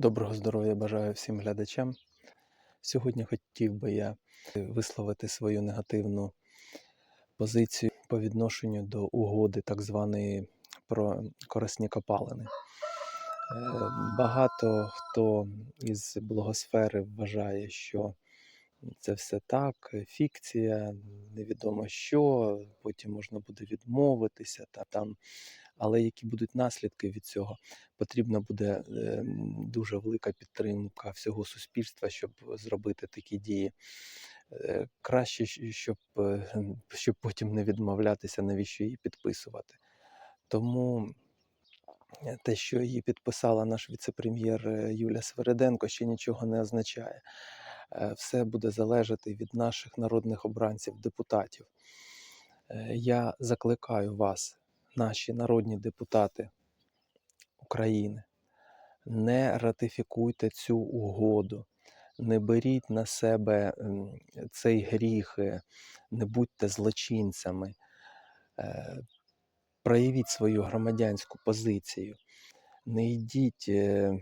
Доброго здоров'я бажаю всім глядачам. Сьогодні хотів би я висловити свою негативну позицію по відношенню до угоди так званої про корисні копалини. Е, Багато хто із блогосфери вважає, що це все так, фікція, невідомо що, потім можна буде відмовитися та там. Але які будуть наслідки від цього? Потрібна буде е, дуже велика підтримка всього суспільства, щоб зробити такі дії. Е, Краще, щоб, е, щоб потім не відмовлятися, навіщо її підписувати. Тому те, що її підписала наш віце-прем'єр е, Юля Свериденко, ще нічого не означає. Все буде залежати від наших народних обранців, депутатів. Я закликаю вас, наші народні депутати України, не ратифікуйте цю угоду, не беріть на себе цей гріх, е, не будьте злочинцями, Е, проявіть свою громадянську позицію, не йдіть е,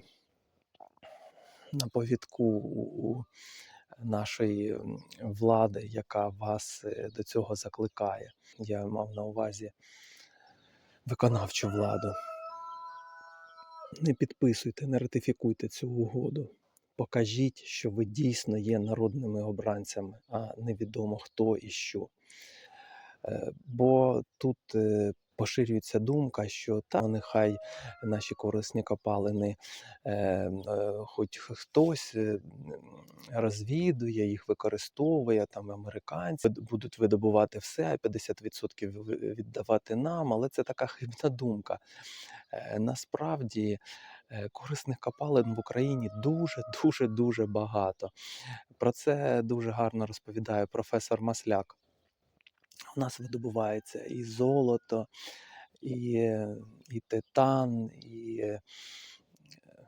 на повідку у нашої влади, яка вас до цього закликає. Я мав на увазі виконавчу владу. Не підписуйте, не ратифікуйте цю угоду. Покажіть, що ви дійсно є народними обранцями, а невідомо хто і що. Е, Бо тут е, поширюється думка, що та ну, нехай наші корисні копалини, е, е, хоч хтось е, розвідує, їх використовує, там американці будуть видобувати все, а 50% віддавати нам. Але це така хибна думка. Е, Насправді е, корисних копалин в Україні дуже, дуже, дуже багато. Про це дуже гарно розповідає професор Масляк. У нас видобувається і золото, і, е, і титан, і, е,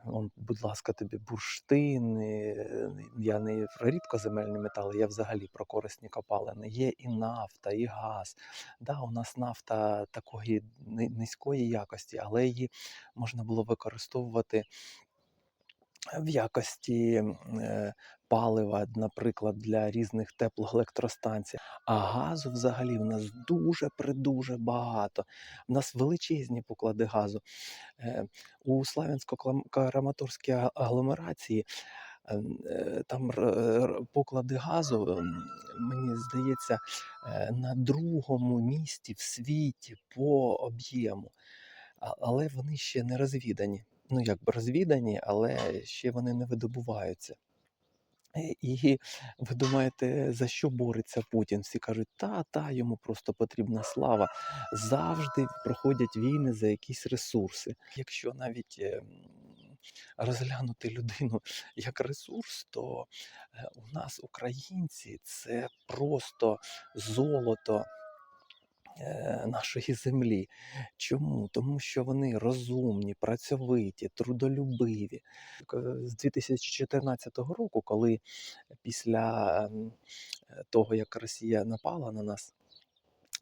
он, будь ласка, тобі бурштин. е, Я не про рідкоземельні метали, я взагалі про корисні копалини. Є і нафта, і газ. Да, у нас нафта такої низької якості, але її можна було використовувати в якості палива, наприклад, для різних теплоелектростанцій. А газу взагалі в нас дуже придуже багато. У нас величезні поклади газу. Е, У Славянсько-Краматорській агломерації е, е, там поклади газу, мені здається, е, на другому місці в світі по об'єму. Але вони ще не розвідані. Ну, якби розвідані, але ще вони не видобуваються. Е, І ви думаєте, за що бореться Путін? Всі кажуть, та, та, йому просто потрібна слава. Завжди проходять війни за якісь ресурси. Якщо навіть ем, розглянути людину як ресурс, то е, у нас українці це просто золото е, нашої землі. Чому? Тому що вони розумні, працьовиті, трудолюбиві. З 2014 року, коли після е, того, як Росія напала на нас.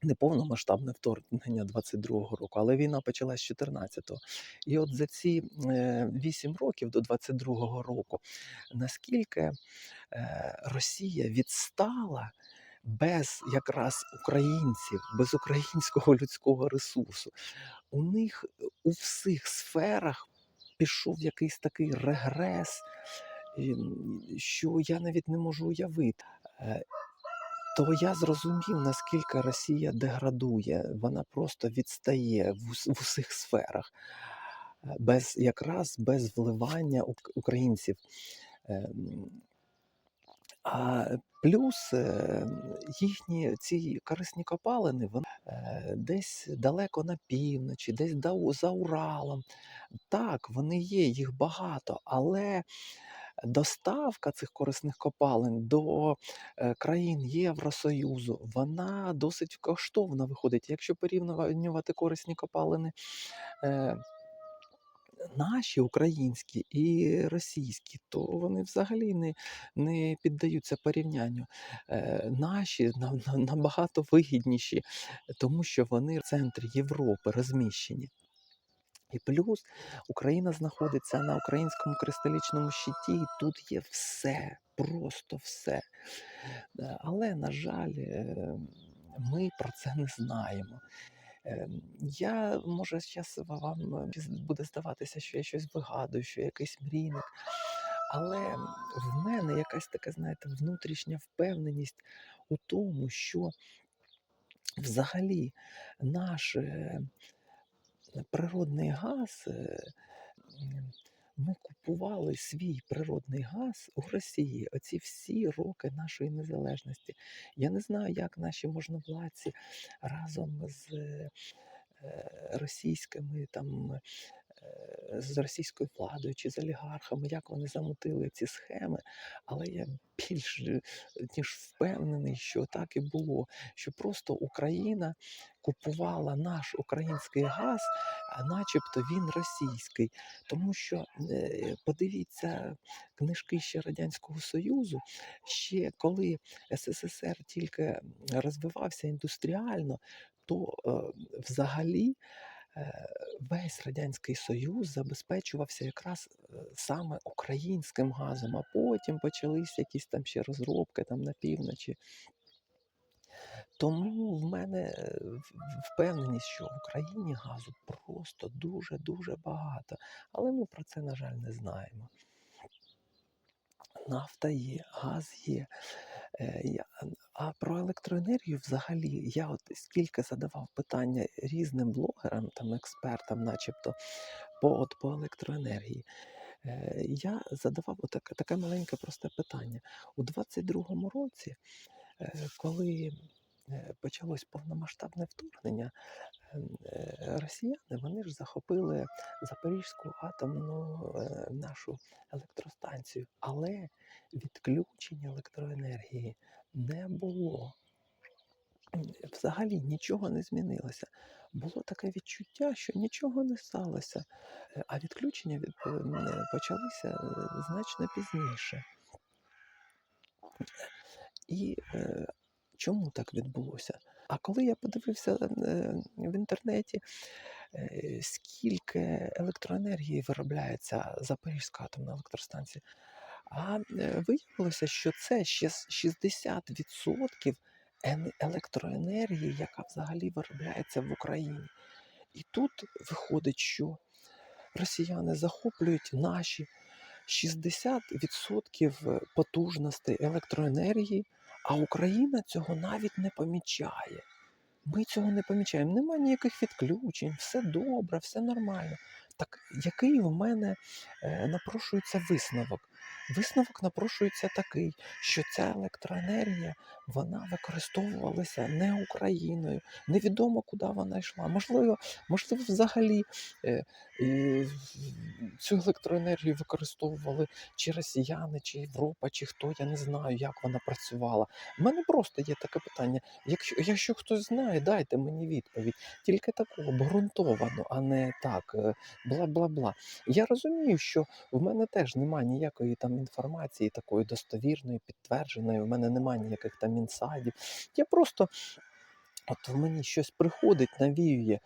Не повномасштабне вторгнення 22-го року, але війна почалась з 14-го. І от за ці е, 8 років до 22-го року, наскільки е, Росія відстала без якраз українців, без українського людського ресурсу. У них у всіх сферах пішов якийсь такий регрес, ем, що я навіть не можу уявити. Е, то я зрозумів, наскільки Росія деградує. Вона просто відстає в, усіх сферах, Е, без якраз без вливання українців. Плюс е, їхні ці корисні копалини вони е, десь далеко на півночі, десь за Уралом. Так, вони є, їх багато, але доставка цих корисних копалин до е, країн Євросоюзу, вона досить коштовна виходить. Якщо порівнювати корисні копалини наші українські і російські, то вони взагалі не, не піддаються порівнянню. Е, Наші на- на- набагато вигідніші, тому що вони в центрі Європи розміщені. І плюс Україна знаходиться на українському кристалічному щиті, і тут є все, просто все. Е, Але, на жаль, е, ми про це не знаємо. Ем, Я, може, зараз вам е, буде здаватися, що я щось вигадую, що я якийсь мрійник. Але в мене якась така, знаєте, внутрішня впевненість у тому, що взагалі наш е, природний газ, е, ми купували свій природний газ у Росії оці всі роки нашої незалежності. Я не знаю, як наші можновладці разом з е, російськими там. е, З російською владою чи з олігархами, як вони замутили ці схеми, але я більш е, ніж впевнений, що так і було, що просто Україна купувала наш український газ, начебто він російський. Тому що е, подивіться книжки ще Радянського Союзу, ще коли СССР тільки розвивався індустріально, то е, взагалі. е, Весь Радянський Союз забезпечувався якраз саме українським газом, а потім почались якісь там ще розробки там на півночі. Тому в мене е, впевненість, що в Україні газу просто дуже-дуже багато. Але ми про це, на жаль, не знаємо. Нафта є, газ є. Е, А про електроенергію взагалі я от скільки задавав питання різним блогерам, там експертам, начебто, по, от, по електроенергії. Е, Я задавав отаке таке маленьке просте питання. У 22-му році, коли почалось повномасштабне вторгнення, ем, е, росіяни вони ж захопили Запорізьку атомну е, нашу електростанцію, але відключення електроенергії не було. Взагалі нічого не змінилося. Було таке відчуття, що нічого не сталося, Е, а відключення е, почалися е, значно пізніше. І е, чому так відбулося? А коли я подивився е, в інтернеті, е, скільки електроенергії виробляється Запорізька атомна електростанція, а е, виявилося, що це ще 60% електроенергії, яка взагалі виробляється в Україні. І тут виходить, що росіяни захоплюють наші 60% потужностей електроенергії, а Україна цього навіть не помічає. Ми цього не помічаємо. Нема ніяких відключень, все добре, все нормально. Так який в мене е, напрошується висновок? Висновок напрошується такий, що ця електроенергія вона використовувалася не Україною, невідомо куди вона йшла. Можливо, можливо, взагалі е, і цю електроенергію використовували чи росіяни, чи Європа, чи хто, я не знаю, як вона працювала. У мене просто є таке питання. Якщо, якщо хтось знає, дайте мені відповідь. Тільки таку обґрунтовану, а не так, е, бла-бла-бла. Я розумію, що в мене теж немає ніякої там інформації такої достовірної, підтвердженої, в мене немає ніяких там інсайдів. Я просто. От в мені щось приходить, навіює,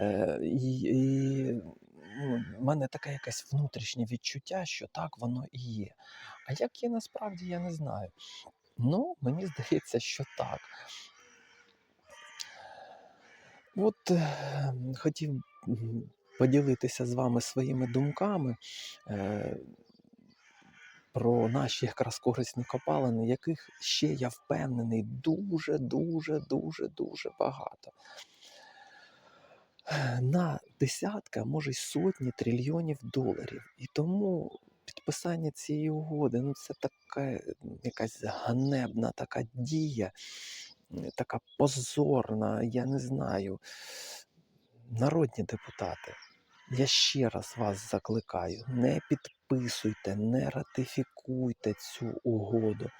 е, і, і ну, в мене таке якесь внутрішнє відчуття, що так воно і є. А як є насправді, я не знаю. Ну, мені здається, що так. От е, хотів поділитися з вами своїми думками е, про наші якраз корисні копалини, яких ще я впевнений дуже, дуже, дуже, багато. На десятки, а може й сотні трильйонів доларів. І тому підписання цієї угоди ну це така якась ганебна така дія, така позорна, я не знаю. Народні депутати, я ще раз вас закликаю: не підписуйте, не ратифікуйте цю угоду.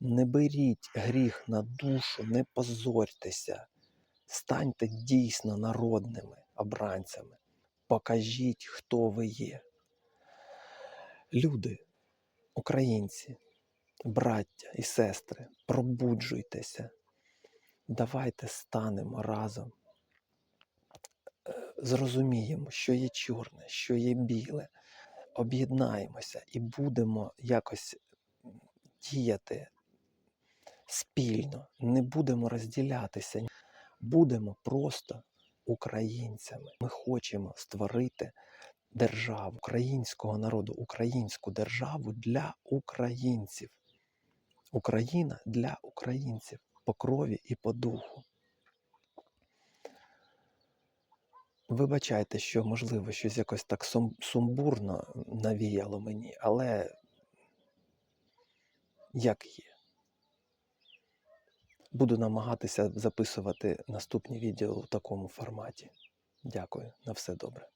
Не беріть гріх на душу, не позорьтеся. Станьте дійсно народними обранцями. Покажіть, хто ви є. Люди, українці, браття і сестри, пробуджуйтеся. Давайте станемо разом е, зрозуміємо, що є чорне, що є біле, об'єднаємося і будемо якось діяти спільно, не будемо розділятися, будемо просто українцями. Ми хочемо створити державу українського народу, українську державу для українців. Україна для українців по крові і по духу. Вибачайте, що можливо щось якось так сум- сумбурно навіяло мені, але як є. Буду намагатися записувати наступні відео в такому форматі. Дякую, на все добре.